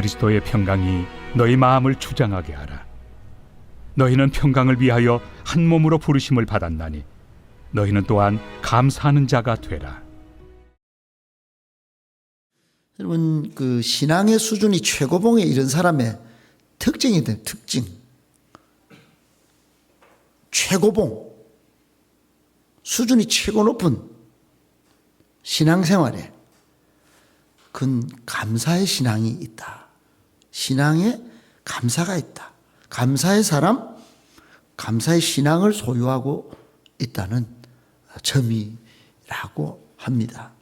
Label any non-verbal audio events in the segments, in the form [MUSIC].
그리스도의 평강이 너희 마음을 주장하게 하라. 너희는 평강을 위하여 한 몸으로 부르심을 받았나니 너희는 또한 감사하는 자가 되라. 여러분 그 신앙의 수준이 최고봉에 이른 사람의 특징이 돼 특징. 최고봉 수준이 최고 높은 신앙생활에 근 감사의 신앙이 있다. 신앙에 감사가 있다. 감사의 사람, 감사의 신앙을 소유하고 있다는 점이라고 합니다.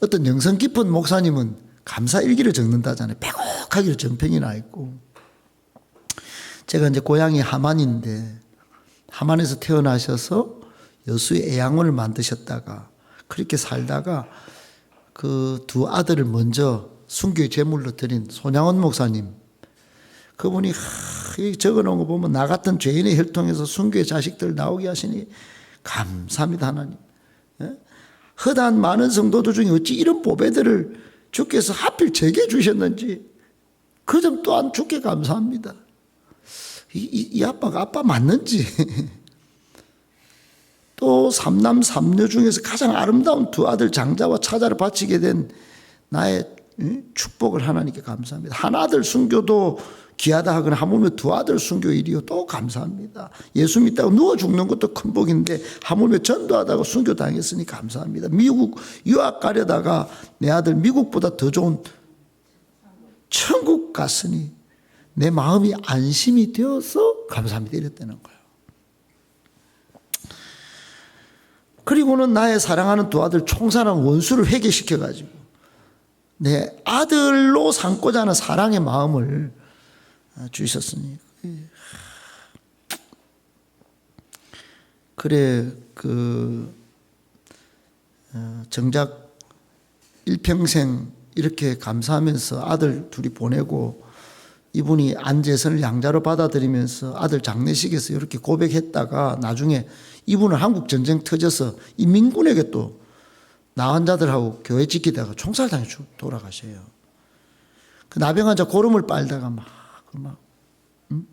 어떤 영성 깊은 목사님은 감사 일기를 적는다잖아요. 빼곡하기로 정평이 나 있고. 제가 이제 고향이 하만인데 하만에서 태어나셔서 여수의 애양원을 만드셨다가 그렇게 살다가 그 두 아들을 먼저 순교의 제물로 드린 손양원 목사님 그분이 하, 이 적어 놓은 거 보면 나 같은 죄인의 혈통에서 순교의 자식들 나오게 하시니 감사합니다 하나님. 예? 허다한 많은 성도들 중에 어찌 이런 보배들을 주께서 하필 제게 주셨는지 그 점 또한 주께 감사합니다. 이, 이, 이 아빠가 아빠 맞는지 [LAUGHS] 또 삼남 삼녀 중에서 가장 아름다운 두 아들 장자와 차자를 바치게 된 나의 축복을 하나님께 감사합니다. 한 아들 순교도 귀하다 하거나 하물며 두 아들 순교 일이요 또 감사합니다. 예수 믿다고 누워 죽는 것도 큰 복인데 하물며 전도하다가 순교 당했으니 감사합니다. 미국 유학 가려다가 내 아들 미국보다 더 좋은 천국 갔으니 내 마음이 안심이 되어서 감사합니다 이랬다는 거예요. 그리고는 나의 사랑하는 두 아들 총사랑 원수를 회개시켜 가지고 내 아들로 삼고자 하는 사랑의 마음을 주셨으니. 그래 그 어, 정작 일평생 이렇게 감사하면서 아들 둘이 보내고 이분이 안재선을 양자로 받아들이면서 아들 장례식에서 이렇게 고백했다가 나중에 이분은 한국 전쟁 터져서 이 민군에게 또 나 환자들하고 교회 지키다가 총살당해 돌아가셔요. 그 나병 환자 고름을 빨다가 막, 막, 음?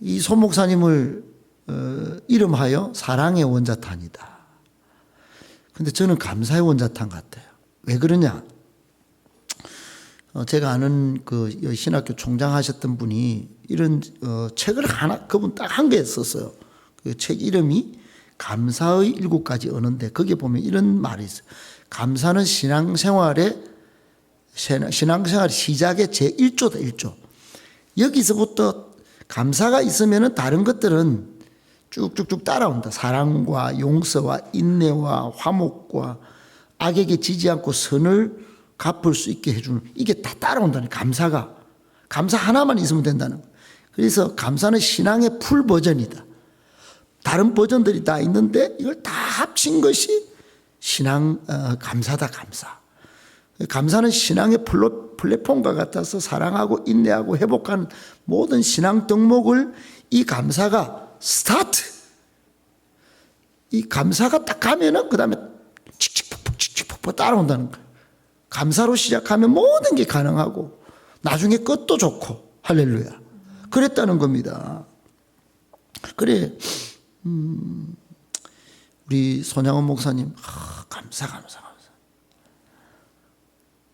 이 손 목사님을 어, 이름하여 사랑의 원자탄이다. 근데 저는 감사의 원자탄 같아요. 왜 그러냐? 어, 제가 아는 그 신학교 총장 하셨던 분이 이런 어, 책을 하나 그분 딱 한 개 썼어요. 그 책 이름이 감사의 일곱 가지 언어인데 거기에 보면 이런 말이 있어요. 감사는 신앙생활의 신앙생활 시작의 제 1조다 1조. 여기서부터 감사가 있으면 다른 것들은 쭉쭉쭉 따라온다. 사랑과 용서와 인내와 화목과 악에게 지지 않고 선을 갚을 수 있게 해주는 이게 다 따라온다는 감사가 감사 하나만 있으면 된다는 거예요. 그래서 감사는 신앙의 풀 버전이다. 다른 버전들이 다 있는데 이걸 다 합친 것이 신앙 어, 감사다 감사. 감사는 신앙의 플랫폼과 같아서 사랑하고 인내하고 회복하는 모든 신앙 덕목을 이 감사가 스타트. 이 감사가 딱 가면은 그 다음에 칙칙폭폭 칙칙폭폭 따라온다는 거예요. 감사로 시작하면 모든 게 가능하고 나중에 끝도 좋고 할렐루야. 그랬다는 겁니다. 그래 음, 우리 손양원 목사님 아, 감사 감사 감사.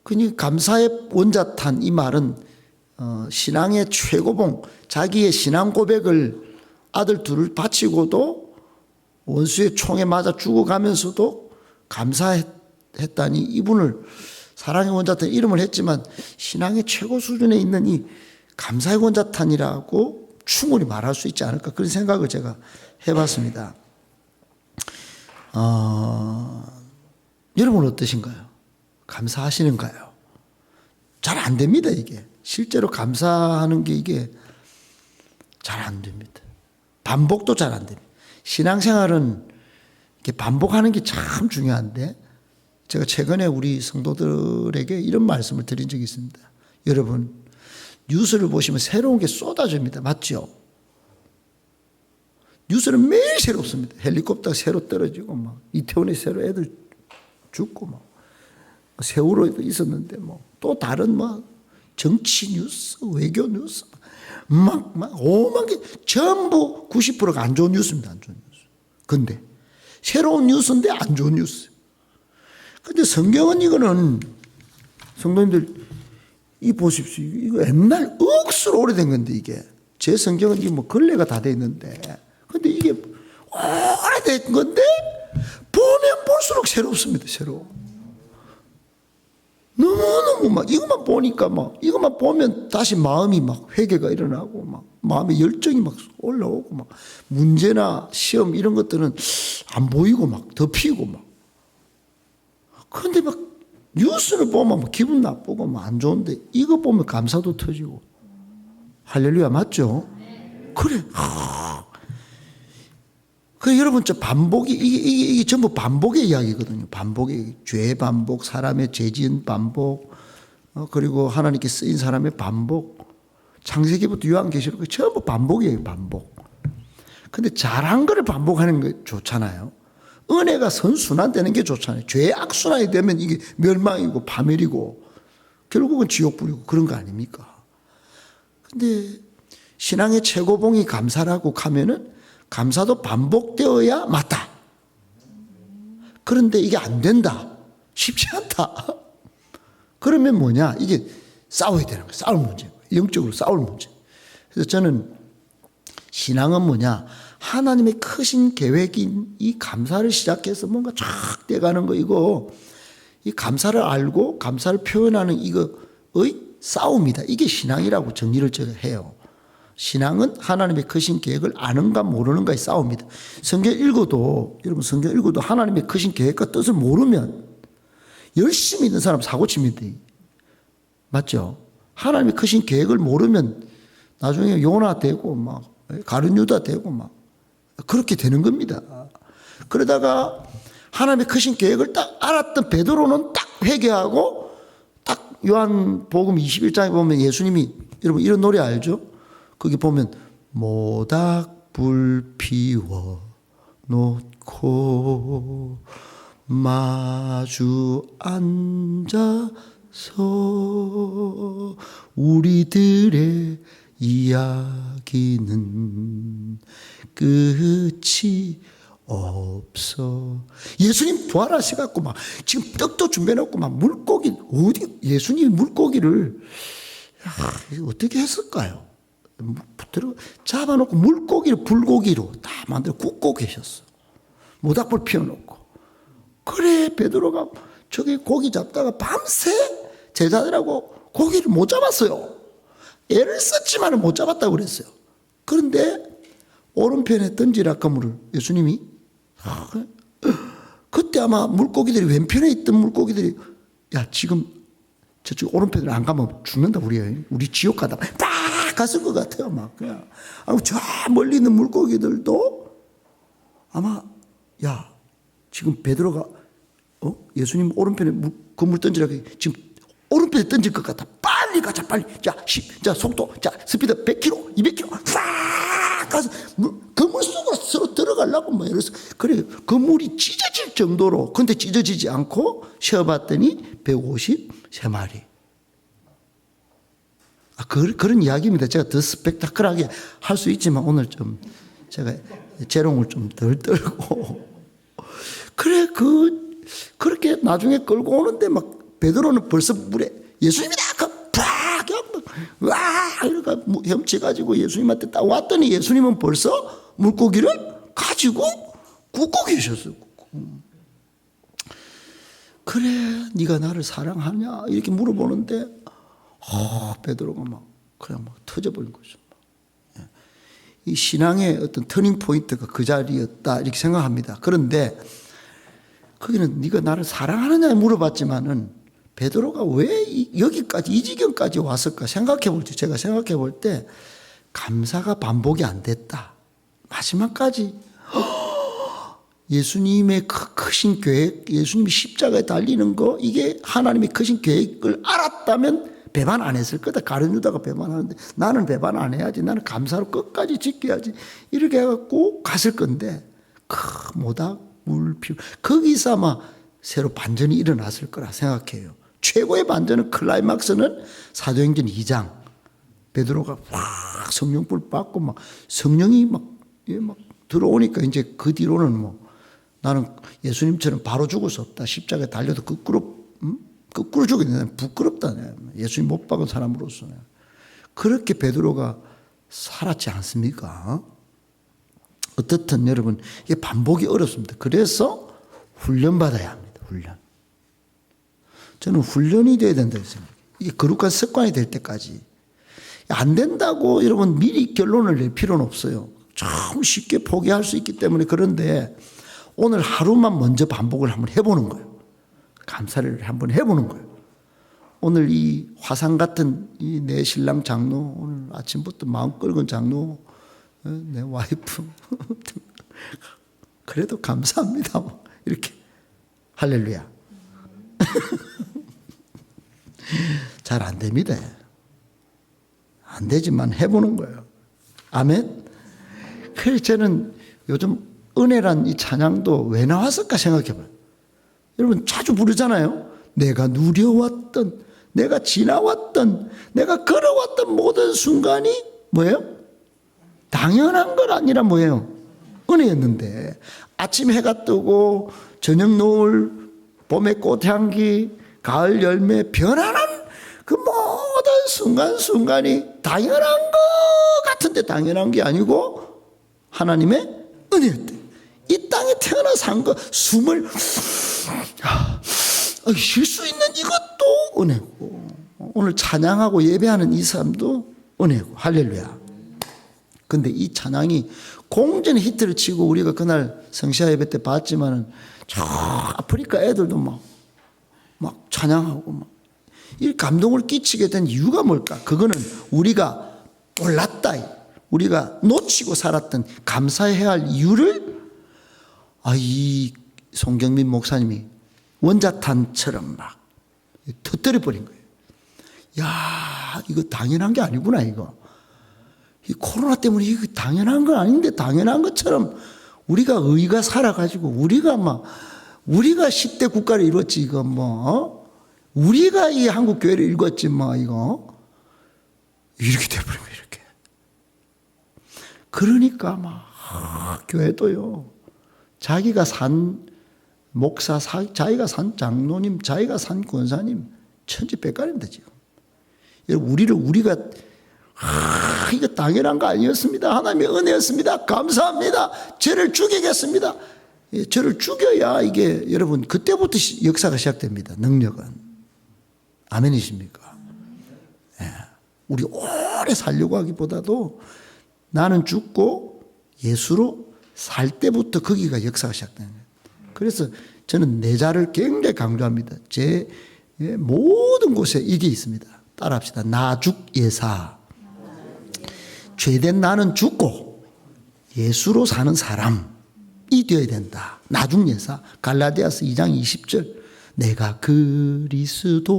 그니 감사의 원자탄 이 말은 어, 신앙의 최고봉 자기의 신앙 고백을 아들 둘을 바치고도 원수의 총에 맞아 죽어가면서도 감사했다니 이분을 사랑의 원자탄 이름을 했지만 신앙의 최고 수준에 있는 이 감사의 원자탄이라고 충분히 말할 수 있지 않을까 그런 생각을 제가 해봤습니다. 어, 여러분 어떠신가요? 감사하시는가요? 잘 안 됩니다, 이게. 실제로 감사하는 게 이게 잘 안 됩니다. 반복도 잘 안 됩니다. 신앙생활은 이렇게 반복하는 게 참 중요한데 제가 최근에 우리 성도들에게 이런 말씀을 드린 적이 있습니다. 여러분, 뉴스를 보시면 새로운 게 쏟아집니다. 맞죠? 뉴스는 매일 새롭습니다. 헬리콥터가 새로 떨어지고 막 이태원에 새로 애들 죽고 막 세월호에도 있었는데 뭐 또 다른 뭐 정치 뉴스, 외교 뉴스 막, 막 오만 개 전부 90%가 안 좋은 뉴스입니다. 안 좋은 뉴스. 근데 새로운 뉴스인데 안 좋은 뉴스. 근데 성경은 이거는 성도님들 이 보십시오. 이거 옛날 억수로 오래된 건데 이게 제 성경은 이게 뭐 근래가 다 돼 있는데 근데 이게 오래된 건데 보면 볼수록 새롭습니다. 새로워. 너무너무 막 이것만 보니까 막 이것만 보면 다시 마음이 막 회개가 일어나고 막 마음의 열정이 막 올라오고 막 문제나 시험 이런 것들은 안 보이고 막 덮이고 막 그런데 막 뉴스를 보면 막 기분 나쁘고 막안 좋은데 이거 보면 감사도 터지고 할렐루야 맞죠? 그래. 하. 그 여러분 저 반복이 이게, 이게, 이게 전부 반복의 이야기거든요. 반복의 죄 반복, 사람의 죄지은 반복, 어, 그리고 하나님께 쓰인 사람의 반복. 창세기부터 요한계시록 전부 반복이에요. 반복. 근데 잘한 거를 반복하는 게 좋잖아요. 은혜가 선순환되는 게 좋잖아요. 죄의 악순환이 되면 이게 멸망이고 파멸이고 결국은 지옥불이고 그런 거 아닙니까? 근데 신앙의 최고봉이 감사라고 하면은 감사도 반복되어야 맞다. 그런데 이게 안 된다. 쉽지 않다. 그러면 뭐냐? 이게 싸워야 되는 거예요. 싸울 문제. 영적으로 싸울 문제. 그래서 저는 신앙은 뭐냐? 하나님의 크신 계획인 이 감사를 시작해서 뭔가 쫙 돼가는 거 이거 이 감사를 알고 감사를 표현하는 이거의 싸움이다. 이게 신앙이라고 정리를 제가 해요. 신앙은 하나님의 크신 계획을 아는가 모르는가의 싸움이다. 성경 읽어도 여러분 성경 읽어도 하나님의 크신 계획과 뜻을 모르면 열심히 있는 사람 사고 칩니다. 맞죠? 하나님의 크신 계획을 모르면 나중에 요나 되고 막 가룟유다 되고 막 그렇게 되는 겁니다. 그러다가 하나님의 크신 계획을 딱 알았던 베드로는 딱 회개하고 딱 요한복음 21장에 보면 예수님이 여러분 이런 노래 알죠? 거기 보면 모닥불 피워 놓고 마주 앉아서 우리들의 이야기는 끝이 없어. 예수님 부활하셔갖고 막 지금 떡도 준비해놓고 막 물고기 어디 예수님 물고기를 어떻게 했을까요? 들어 잡아놓고 물고기를 불고기로 다 만들어 굽고 계셨어. 모닥불 피워놓고. 그래 베드로가 저기 고기 잡다가 밤새 제자들하고 고기를 못 잡았어요. 애를 썼지만 못 잡았다고 그랬어요. 그런데 오른편에 던지라 그물을 예수님이? 아, 그때 아마 물고기들이 왼편에 있던 물고기들이 야 지금 저쪽 오른편으로 안 가면 죽는다 우리 우리 지옥 가다. 딱 갔을 것 같아요 막 그냥. 아저 멀리 있는 물고기들도 아마 야 지금 베드로가 어? 예수님 오른편에 물, 그물 던지라 지금 오른편에 던질 것 같아. 빨리 가자 빨리. 자, 10, 자 속도. 자 스피드 100km 200km 싹 가서 물, 그물 속으로 서로 들어가려고 뭐 이래서 그래 그 물이 찢어질 정도로 근데 찢어지지 않고 쉬어봤더니 153마리. 아, 그, 그런 이야기입니다. 제가 더 스펙타클하게 할 수 있지만 오늘 좀 제가 재롱을 좀 덜 떨고. [LAUGHS] 그래 그 그렇게 나중에 끌고 오는데 막 베드로는 벌써 물에 예수님이다! 그팍 와 이러가 헤엄쳐가지고 예수님한테 딱 왔더니 예수님은 벌써 물고기를 가지고 굽고 계셨어요. 그래 네가 나를 사랑하냐 이렇게 물어보는데 아, 베드로가 막 그냥 막 터져버린 거죠. 예. 이 신앙의 어떤 터닝 포인트가 그 자리였다 이렇게 생각합니다. 그런데 거기는 네가 나를 사랑하느냐 물어봤지만은 베드로가 왜 여기까지 이 지경까지 왔을까 생각해 볼 때 제가 생각해 볼 때 감사가 반복이 안 됐다. 마지막까지 [GASPS] 예수님의 크신 계획, 예수님이 십자가에 달리는 거 이게 하나님의 크신 계획을 알았다면 배반 안 했을 거다. 가룟 유다가 배반하는데 나는 배반 안 해야지. 나는 감사로 끝까지 지켜야지. 이렇게 해갖고 갔을 건데 크 모닥 물 피우 거기서 아마 새로 반전이 일어났을 거라 생각해요. 최고의 반전은 클라이막스는 사도행전 2장 베드로가 확 성령불 받고 막 성령이 막, 예, 막 들어오니까 이제 그 뒤로는 뭐 나는 예수님처럼 바로 죽을 수 없다. 십자가에 달려도 거꾸로 음? 거꾸로 죽겠네. 부끄럽다. 내. 예수님 못 박은 사람으로서 그렇게 베드로가 살았지 않습니까? 어떻든 여러분 이게 반복이 어렵습니다. 그래서 훈련 받아야 합니다. 훈련. 저는 훈련이 돼야 된다 생각해요. 이게 거룩한 습관이 될 때까지 안 된다고 여러분 미리 결론을 낼 필요는 없어요. 참 쉽게 포기할 수 있기 때문에 그런데 오늘 하루만 먼저 반복을 한번 해보는 거예요. 감사를 한번 해보는 거예요. 오늘 이 화상 같은 이 내 신랑 장로 오늘 아침부터 마음 끓은 장로 어, 내 와이프 [LAUGHS] 그래도 감사합니다. 뭐 이렇게 할렐루야. [LAUGHS] 잘 안 됩니다. 안 되지만 해보는 거예요. 아멘. 그래서 저는 요즘 은혜란 이 찬양도 왜 나왔을까 생각해봐요. 여러분 자주 부르잖아요. 내가 누려왔던, 내가 지나왔던, 내가 걸어왔던 모든 순간이 뭐예요? 당연한 건 아니라 뭐예요? 은혜였는데 아침 해가 뜨고 저녁 노을, 봄의 꽃향기, 가을 열매, 변화는 그 모든 순간순간이 당연한 것 같은데 당연한 게 아니고 하나님의 은혜였대. 이 땅에 태어나 산 거, 숨을 쉴 수 있는 이것도 은혜고, 오늘 찬양하고 예배하는 이 사람도 은혜고, 할렐루야. 근데 이 찬양이 공전 히트를 치고 우리가 그날 성시아 예배 때 봤지만은 저 아프리카 애들도 막, 막 찬양하고 막, 이 감동을 끼치게 된 이유가 뭘까? 그거는 우리가 몰랐다. 우리가 놓치고 살았던 감사해야 할 이유를 아, 이 송경민 목사님이 원자탄처럼 막 터뜨려 버린 거예요. 야, 이거 당연한 게 아니구나, 이거. 이 코로나 때문에 이거 당연한 건 아닌데 당연한 것처럼 우리가 의가 살아가지고 우리가 막 우리가 10대 국가를 이뤘지 이거 뭐 어? 우리가 이 한국 교회를 읽었지 뭐 이거 이렇게 돼버리면 이렇게 그러니까 막 아, 교회도요 자기가 산 목사 사, 자기가 산 장로님 자기가 산 권사님 천지백갈입니다 지금 여러분 우리를 우리가 아, 이거 당연한 거 아니었습니다. 하나님의 은혜였습니다. 감사합니다. 죄를 죽이겠습니다. 예, 죄를 죽여야 이게 여러분 그때부터 시- 역사가 시작됩니다. 능력은. 아멘이십니까? 예, 우리 오래 살려고 하기보다도 나는 죽고 예수로 살 때부터 거기가 역사가 거예요. 그래서 저는 내자를 굉장히 강조합니다. 제 예, 모든 곳에 이게 있습니다. 따라합시다. 나죽 예사. 죄된 나는 죽고 예수로 사는 사람 이 되어야 된다. 나중 예사. 갈라디아스 2장 20절. 내가 그리스도와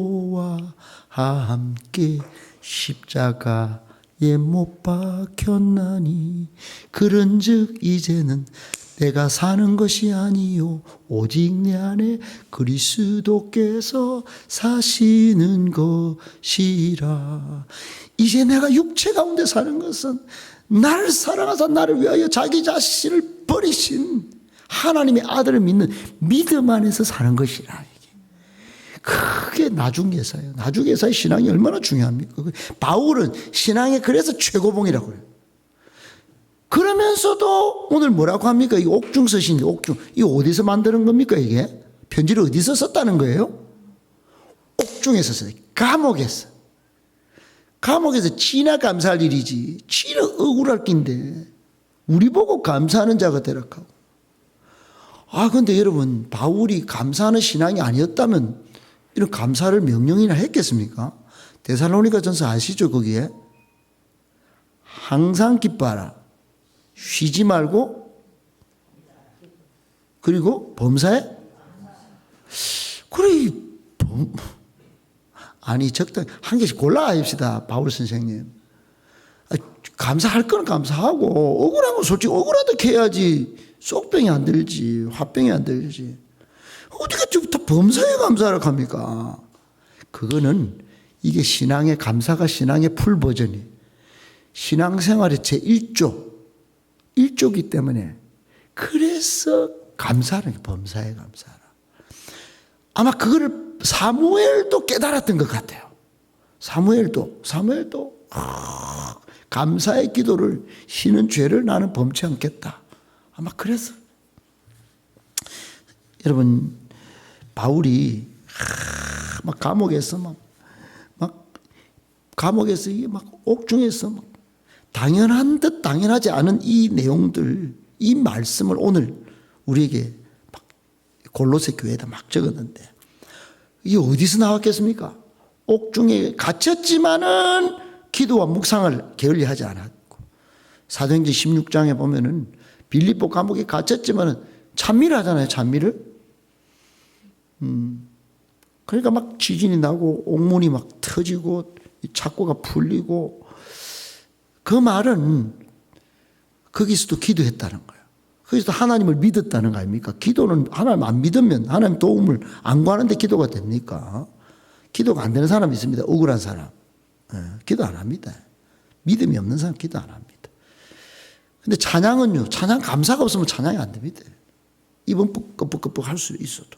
함께 십자가에 못 박혔나니 그런즉 이제는 내가 사는 것이 아니요 오직 내 안에 그리스도께서 사시는 것이라 이제 내가 육체 가운데 사는 것은 나를 사랑하사 나를 위하여 자기 자신을 버리신 하나님의 아들을 믿는 믿음 안에서 사는 것이라. 그게 나중예사예요. 나중예사의 신앙이 얼마나 중요합니까? 그 바울은 신앙의 그래서 최고봉이라고 그래요. 그러면서도 오늘 뭐라고 합니까? 이 옥중 서신 옥중. 이거 어디서 만드는 겁니까, 이게? 편지를 어디서 썼다는 거예요? 옥중에서 썼어요. 감옥에서. 감옥에서 지나 감사할 일이지. 지나 억울할 낀데. 우리 보고 감사하는 자가 되라고. 아, 근데 여러분, 바울이 감사하는 신앙이 아니었다면 이런 감사를 명령이나 했겠습니까? 데살로니가 전서 아시죠, 거기에? 항상 기뻐하라. 쉬지 말고, 그리고 범사에? 그래, 이 범, 아니, 적당, 한 개씩 골라 합시다, 바울 선생님. 아, 감사할 건 감사하고, 억울한 건 솔직히 억울하다 해야지. 쏙병이 안 들지, 화병이 안 들지. 어디가 저부터 범사에 감사를 합니까? 그거는 이게 신앙의 감사가 신앙의 풀 버전이 신앙생활의 제 1조 1조기 때문에 그래서 감사를 범사에 감사라. 아마 그거를 사무엘도 깨달았던 것 같아요. 사무엘도 사무엘도 아, 감사의 기도를 쉬는 죄를 나는 범치 않겠다. 아마 그래서 여러분 바울이 아, 막 감옥에서 막, 막 감옥에서 막 옥중에서 막 당연한 듯 당연하지 않은 이 내용들 이 말씀을 오늘 우리에게 막 골로새 교회에다 막 적었는데 이게 어디서 나왔겠습니까? 옥중에 갇혔지만은 기도와 묵상을 게을리 하지 않았고 사도행전 16장에 보면은 빌립보 감옥에 갇혔지만은 찬미하잖아요 찬미를 그러니까 막 지진이 나고 옥문이 막 터지고 이 착고가 풀리고 그 말은 거기서도 기도했다는 거예요. 거기서 하나님을 믿었다는 거 아닙니까? 기도는 하나님 안 믿으면 하나님 도움을 안 구하는데 기도가 됩니까? 기도가 안 되는 사람이 있습니다. 억울한 사람. 예, 기도 안 합니다. 믿음이 없는 사람 기도 안 합니다. 근데 찬양은요, 찬양 감사가 없으면 찬양이 안 됩니다. 입은 끄뻑끄뻑 할 수 있어도.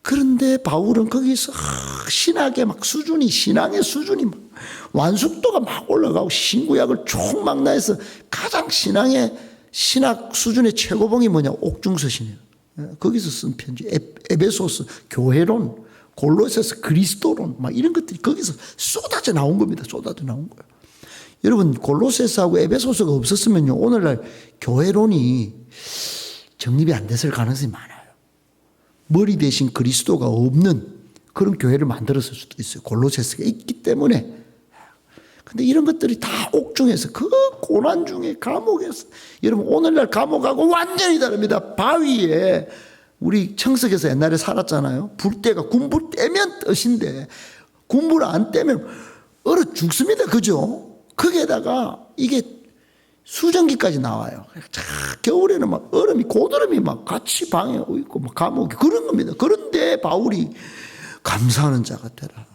그런데 바울은 거기서 아, 신학의 막 수준이 신앙의 수준이 막 완숙도가 막 올라가고 신구약을 총망라해서 가장 신앙의 신학 수준의 최고봉이 뭐냐 옥중서신이에요. 예, 거기서 쓴 편지 에, 에베소스 교회론 골로새서 그리스도론 막 이런 것들이 거기서 쏟아져 나온 겁니다. 쏟아져 나온 거예요. 여러분 골로새서하고 에베소서가 없었으면요 오늘날 교회론이 정립이 안 됐을 가능성이 많아요. 머리 대신 그리스도가 없는 그런 교회를 만들었을 수도 있어요. 골로새서가 있기 때문에. 근데 이런 것들이 다 옥중에서 그 고난 중에 감옥에서 여러분 오늘날 감옥하고 완전히 다릅니다. 바위에 우리 청석에서 옛날에 살았잖아요. 불때가 군불 떼면 뜻인데 군불 안 떼면 얼어 죽습니다. 그죠? 거기에다가 이게 수증기까지 나와요. 자, 겨울에는 막 얼음이 고드름이 막 같이 방에 있고 막 감옥이 그런 겁니다. 그런데 바울이 감사하는 자가 되라.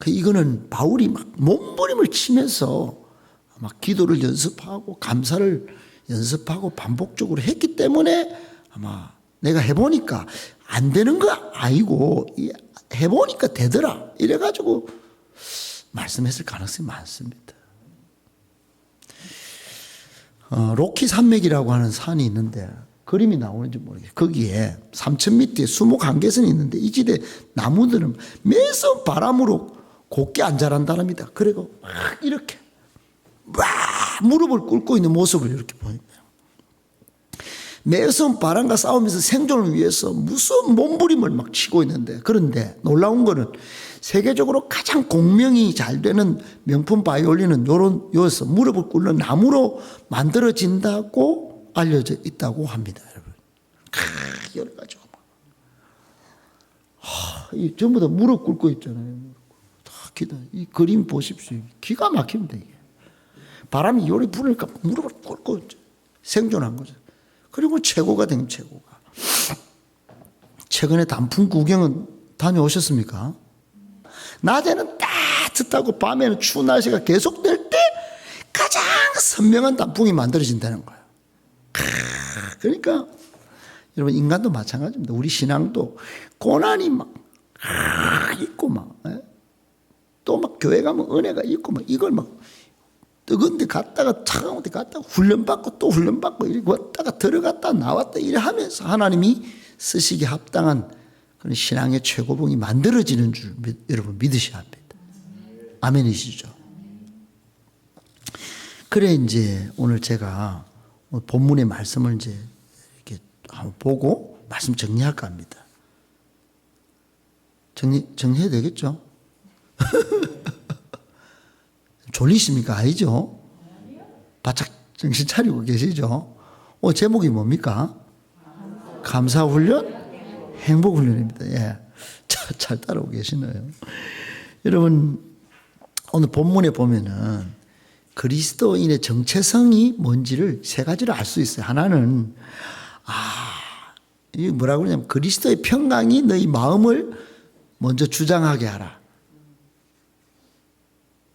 그 이거는 바울이 막 몸부림을 치면서 막 기도를 연습하고 감사를 연습하고 반복적으로 했기 때문에 아마 내가 해보니까 안 되는 거 아니고 이 해보니까 되더라. 이래가지고 말씀했을 가능성이 많습니다. 어, 로키 산맥이라고 하는 산이 있는데 그림이 나오는지 모르겠어요. 거기에 3,000m에 수목 한계선이 있는데 이 집에 나무들은 매서 바람으로 곱게 안 자란다랍니다. 그리고 막 이렇게 막 무릎을 꿇고 있는 모습을 이렇게 보입니다. 매선 바람과 싸우면서 생존을 위해서 무슨 몸부림을 막 치고 있는데 그런데 놀라운 거는 세계적으로 가장 공명이 잘 되는 명품 바이올린은 요런 요에서 무릎을 꿇는 나무로 만들어진다고 알려져 있다고 합니다, 여러분. 크, 여러 가지고 막. 전부 다 무릎 꿇고 있잖아요. 다 기다. 이 그림 보십시오. 기가 막힙니다, 이게. 바람이 요리 부니까 무릎을 꿇고 생존한 거죠. 그리고 최고가 된 최고가. 최근에 단풍 구경은 다녀오셨습니까? 낮에는 따뜻하고 밤에는 추운 날씨가 계속될 때 가장 선명한 단풍이 만들어진다는 거예요. 그러니까 여러분 인간도 마찬가지입니다. 우리 신앙도 고난이 막 있고 막 또 막 교회 가면 은혜가 있고 막 이걸 막 뜨거운 데 갔다가 차가운 데 갔다가 훈련받고 또 훈련받고 이렇게 왔다가 들어갔다 나왔다 이래 하면서 하나님이 쓰시기 합당한 그런 신앙의 최고봉이 만들어지는 줄 믿, 여러분 믿으셔야 합니다. 아멘이시죠? 그래 이제 오늘 제가 본문의 말씀을 이제 이렇게 한번 보고 말씀 정리할까 합니다. 정리 정리해야 되겠죠? [LAUGHS] 졸리십니까? 아니죠? 바짝 정신 차리고 계시죠? 어, 제목이 뭡니까? 감사훈련? 행복훈련입니다. 예. 잘, 잘 따라오고 계시네요. 여러분, 오늘 본문에 보면은 그리스도인의 정체성이 뭔지를 세 가지로 알수 있어요. 하나는, 아, 이 뭐라고 그러냐면 그리스도의 평강이 너희 마음을 먼저 주장하게 하라.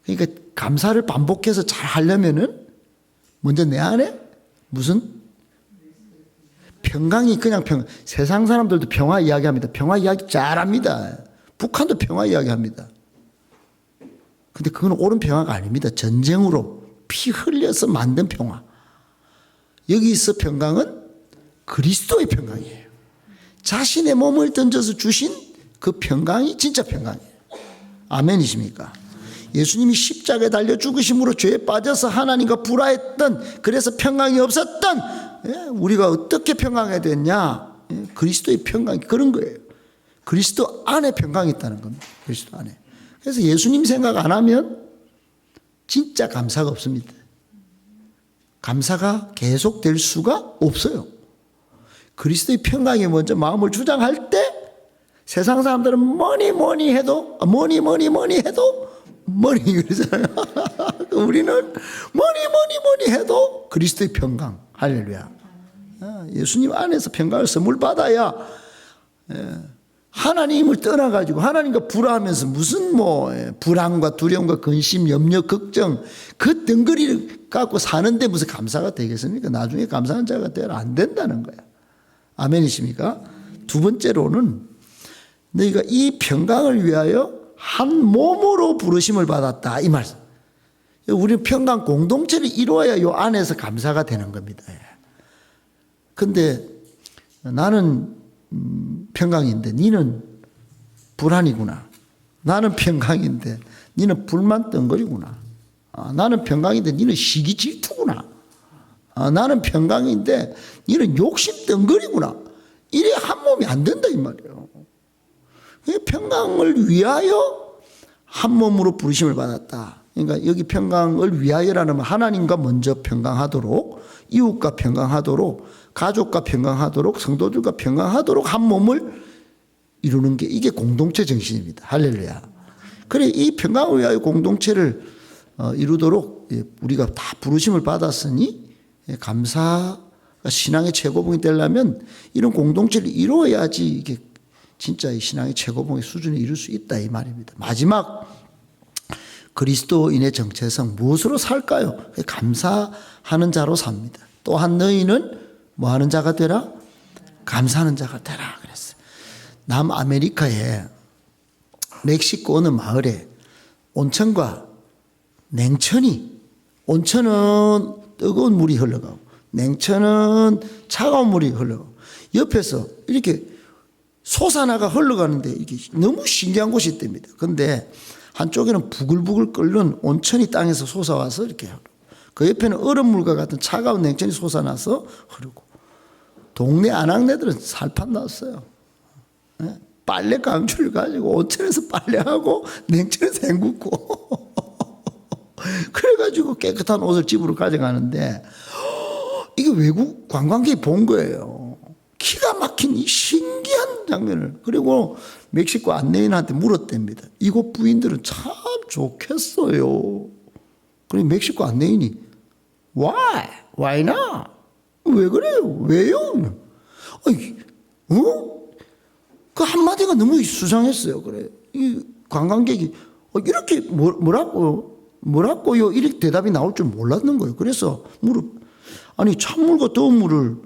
그러니까 감사를 반복해서 잘 하려면은 먼저 내 안에 무슨 평강이 그냥 평 세상 사람들도 평화 이야기합니다. 평화 이야기 잘합니다. 북한도 평화 이야기합니다. 근데 그건 옳은 평화가 아닙니다. 전쟁으로 피 흘려서 만든 평화. 여기서 평강은 그리스도의 평강이에요. 자신의 몸을 던져서 주신 그 평강이 진짜 평강이에요. 아멘이십니까? 예수님이 십자가에 달려 죽으심으로 죄에 빠져서 하나님과 불화했던 그래서 평강이 없었던 예, 우리가 어떻게 평강해야 됐냐? 예, 그리스도의 평강이 그런 거예요. 그리스도 안에 평강이 있다는 겁니다. 그리스도 안에. 그래서 예수님 생각 안 하면 진짜 감사가 없습니다. 감사가 계속될 수가 없어요. 그리스도의 평강이 먼저 마음을 주장할 때 세상 사람들은 뭐니 뭐니 해도 뭐니 뭐니 뭐니 해도 뭐니 그러잖아요. [LAUGHS] 우리는 뭐니 뭐니 뭐니 해도 그리스도의 평강 할렐루야. 아, 예수님 안에서 평강을 선물 받아야 예, 하나님을 떠나가지고 하나님과 불화하면서 무슨 뭐 예, 불안과 두려움과 근심, 염려, 걱정 그 덩거리를 갖고 사는데 무슨 감사가 되겠습니까? 나중에 감사한 자가 되면 안 된다는 거야. 아멘이십니까? 두 번째로는 너희가 이 평강을 위하여 한 몸으로 부르심을 받았다 이 말씀. 우리는 평강 공동체를 이루어야 요 안에서 감사가 되는 겁니다. 근데 나는 음, 평강인데 니는 불안이구나. 나는 평강인데 니는 불만 덩거리구나. 아, 나는 평강인데 니는 시기 질투구나. 아, 나는 평강인데 니는 욕심 덩거리구나. 이래 한 몸이 안 된다 이 말이에요. 그 평강을 위하여 한 몸으로 부르심을 받았다. 그러니까 여기 평강을 위하여라는 말 하나님과 먼저 평강하도록 이웃과 평강하도록 가족과 평강하도록 성도들과 평강하도록 한 몸을 이루는 게 이게 공동체 정신입니다. 할렐루야. 그래 이 평강을 위하여 공동체를 어, 이루도록 예, 우리가 다 부르심을 받았으니 예, 감사가 신앙의 최고봉이 되려면 이런 공동체를 이루어야지 이게 진짜 이 신앙의 최고봉의 수준에 이룰 수 있다 이 말입니다. 마지막 그리스도인의 정체성 무엇으로 살까요? 감사하는 자로 삽니다. 또한 너희는 뭐 하는 자가 되라? 감사하는 자가 되라 그랬어요. 남아메리카에 멕시코 어느 마을에 온천과 냉천이 온천은 뜨거운 물이 흘러가고 냉천은 차가운 물이 흘러가고 옆에서 이렇게 솟아나가 흘러가는데 이게 너무 신기한 곳이 있답니다. 근데 한쪽에는 부글부글 끓는 온천이 땅에서 솟아와서 이렇게 흐르고 그 옆에는 얼음물과 같은 차가운 냉천이 솟아나서 흐르고 동네 안악내들은 살판 났어요. 예? 빨래 강추를 가지고 온천에서 빨래하고 냉천에서 헹구고 [LAUGHS] 그래가지고 깨끗한 옷을 집으로 가져가는데 이게 외국 관광객이 본 거예요. 기가 막힌 이 신기한 장면을. 그리고 멕시코 안내인한테 물었답니다. 이곳 부인들은 참 좋겠어요. 그리고 멕시코 안내인이 Why? Why not? 왜 그래요? 왜요? 아이, 어? 그 한마디가 너무 수상했어요. 그래. 이 관광객이 어, 이렇게 뭐, 뭐라고, 뭐라고요? 이렇게 대답이 나올 줄 몰랐는 거예요. 그래서 물어, 아니, 찬물과 더운 물을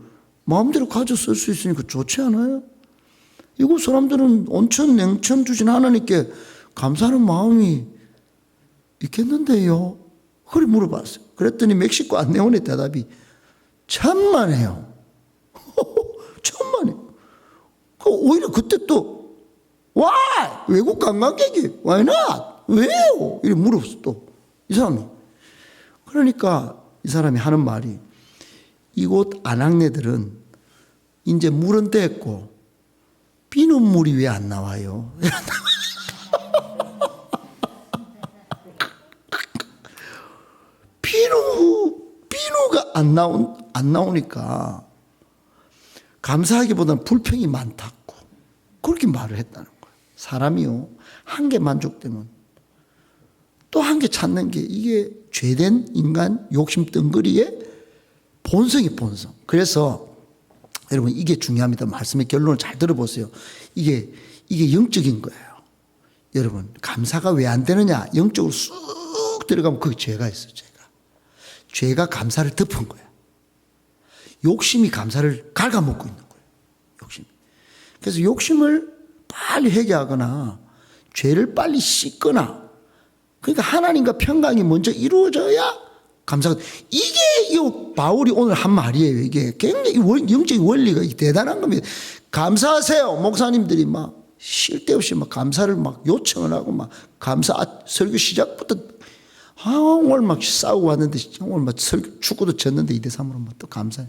마음대로 가져 쓸 수 있으니까 좋지 않아요? 이곳 사람들은 온천, 냉천 주신 하나님께 감사하는 마음이 있겠는데요? 그래 물어봤어요. 그랬더니 멕시코 안내원의 대답이 천만에요. [LAUGHS] 천만에요. 그 오히려 그때 또, 와! 외국 관광객이, why not? 왜요? 이렇게 물었어, 또. 이 사람이. 그러니까 이 사람이 하는 말이 이곳 안악내들은 이제 물은 뗐고 비는 물이 왜 안 나와요? [LAUGHS] 비누, 비누가 안 나온, 안 나오니까 감사하기보다는 불평이 많다고. 그렇게 말을 했다는 거예요. 사람이요. 한 개 만족되면 또 한 개 찾는 게 이게 죄된 인간 욕심 덩거리의 본성이 본성. 그래서 여러분 이게 중요합니다. 말씀의 결론을 잘 들어보세요. 이게 이게 영적인 거예요. 여러분 감사가 왜 안 되느냐? 영적으로 쑥 들어가면 그게 죄가 있어. 죄가 죄가 감사를 덮은 거야. 욕심이 감사를 갉아먹고 있는 거예요. 욕심. 그래서 욕심을 빨리 회개하거나 죄를 빨리 씻거나 그러니까 하나님과 평강이 먼저 이루어져야 감사가 이게 이 바울이 오늘 한 말이에요. 이게 굉장히 원- 영적인 원리가 대단한 겁니다. 감사하세요. 목사님들이 막 쉴 데 없이 막 감사를 막 요청을 하고 막 감사 아, 설교 시작부터 아, 오늘 막 싸우고 왔는데 오늘 막 설교 축구도 졌는데 2대 3으로 막또 감사해.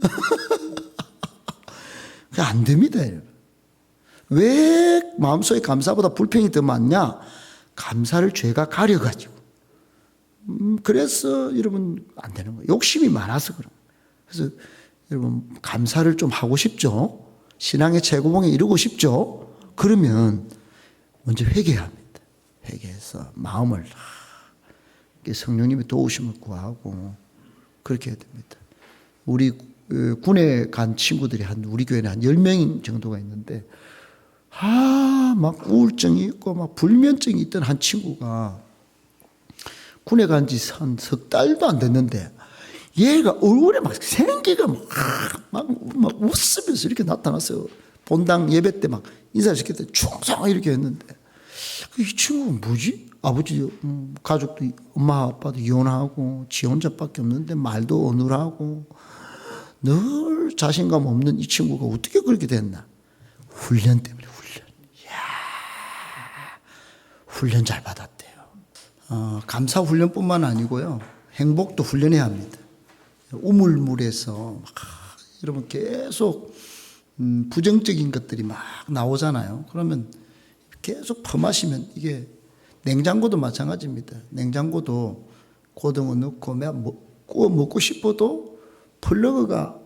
[LAUGHS] 안 됩니다. 왜 마음속에 감사보다 불평이 더 많냐? 감사를 죄가 가려가지고. 음, 그래서 여러분 안 되는 거예요. 욕심이 많아서 그런 거예요. 그래서 여러분 감사를 좀 하고 싶죠? 신앙의 최고봉에 이루고 싶죠? 그러면 먼저 회개합니다. 회개해서 마음을 하, 성령님의 도우심을 구하고 그렇게 해야 됩니다. 우리 어, 군에 간 친구들이 한 우리 교회는 한 10명 정도가 있는데 아, 막 우울증이 있고 막 불면증이 있던 한 친구가 군에 간 지 한 석 달도 안 됐는데 얘가 얼굴에 막 생기가 막, 막, 막 웃으면서 이렇게 나타났어요. 본당 예배 때 막 인사시킬 때 충성 이렇게 했는데 이 친구가 뭐지? 아버지, 음, 가족도 엄마 아빠도 이혼하고 지 혼자밖에 없는데 말도 어눌하고 늘 자신감 없는 이 친구가 어떻게 그렇게 됐나? 훈련 때문에 훈련. 이야, 훈련 잘 받았대요. 어, 감사 훈련뿐만 아니고요. 행복도 훈련해야 합니다. 우물물에서 막 여러분 계속 음, 부정적인 것들이 막 나오잖아요. 그러면 계속 퍼마시면 이게 냉장고도 마찬가지입니다. 냉장고도 고등어 넣고 구워 먹고 싶어도 플러그가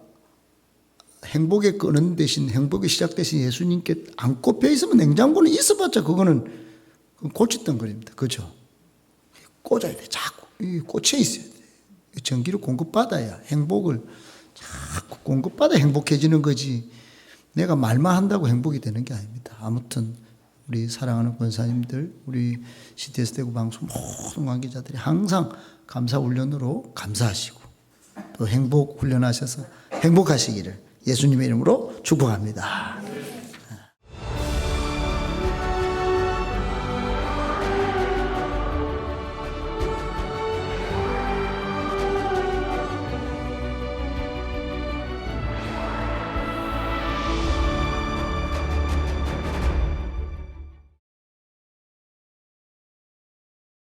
행복에 끄는 대신 행복이 시작 대신 예수님께 안 꼽혀 있으면 냉장고는 있어봤자 그거는 그건 고치던거립니다. 그죠? 꽂아야 돼. 자꾸 이 꽂혀 있어야 돼. 전기를 공급받아야 행복을 자꾸 공급받아 행복해지는 거지. 내가 말만 한다고 행복이 되는 게 아닙니다. 아무튼 우리 사랑하는 권사님들, 우리 CTS 대구 방송 모든 관계자들이 항상 감사 훈련으로 감사하시고 또 행복 훈련하셔서 행복하시기를 예수님의 이름으로 축복합니다.